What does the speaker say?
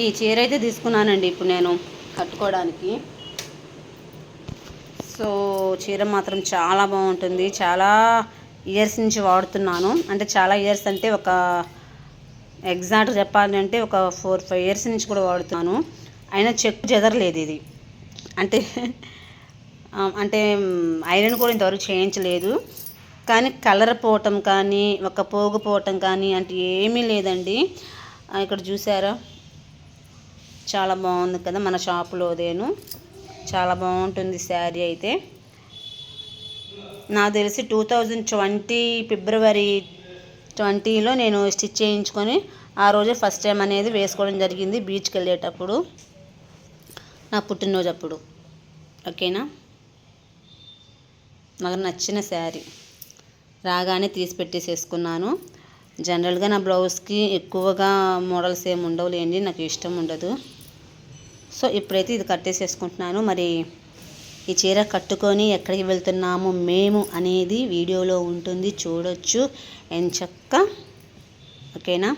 ఈ చీర అయితే తీసుకున్నానండి ఇప్పుడు నేను కట్టుకోవడానికి. సో చీర మాత్రం చాలా బాగుంటుంది. చాలా ఇయర్స్ నుంచి వాడుతున్నాను. అంటే చాలా ఇయర్స్ అంటే ఒక ఎగ్జాక్ట్ చెప్పాలంటే ఒక ఫోర్ ఫైవ్ ఇయర్స్ నుంచి కూడా వాడుతున్నాను. అయినా చెక్ చెదరలేదు ఇది. అంటే అంటే ఐరన్ కూడా ఇంతవరకు చేయించలేదు. కానీ కలర్ పోవటం కానీ ఒక పోగు పోవటం కానీ అంటే ఏమీ లేదండి. ఇక్కడ చూసారా? చాలా బాగుంది కదా మన షాపులోదేను చాలా బాగుంటుంది శారీ అయితే. నాకు తెలిసి టూ థౌజండ్ ట్వంటీ ఫిబ్రవరి ట్వంటీలో నేను స్టిచ్ చేయించుకొని ఆ రోజే ఫస్ట్ టైం అనేది వేసుకోవడం జరిగింది బీచ్కి వెళ్ళేటప్పుడు. నా పుట్టినరోజు అప్పుడు. ఓకేనా? నాకు నచ్చిన శారీ. రాగానే తీసి పెట్టేసేసుకున్నాను. జనరల్గా నా బ్లౌజ్కి ఎక్కువగా మోడల్స్ ఏమి ఉండవులేండి నాకు ఇష్టం ఉండదు. సో ఇప్పుడైతే ఇది కట్టేసేసుకుంటున్నాను. మరి ఈ చీర కట్టుకొని ఎక్కడికి వెళ్తున్నాము మేము అనేది వీడియోలో ఉంటుంది చూడొచ్చు. ఎంచక్క ఓకేనా?